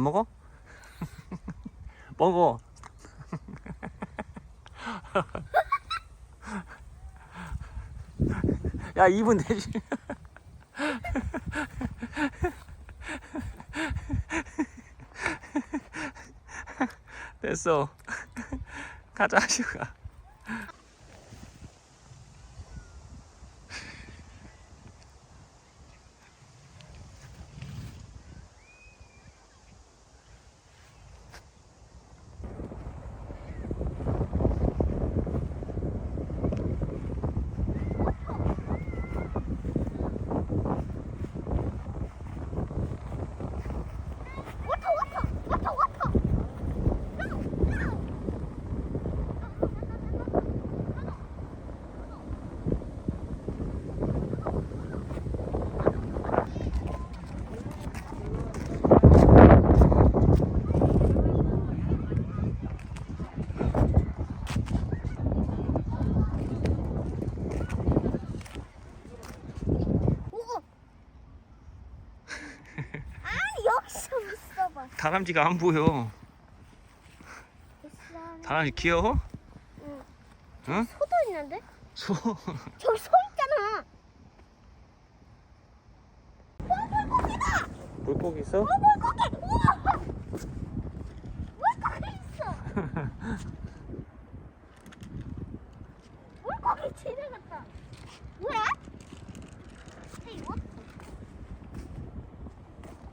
안 먹어? 먹어. 야, 2분 되지. 됐어. 가자, 시우가. 못 다람쥐가 안 보여. 다람쥐 귀여워? 응. 응? 소도 있는데? 소. 저기 소 있잖아 물고기 있어? 물고기 우와 물고기 있어 물고기 지나갔다 왜? 헤이 what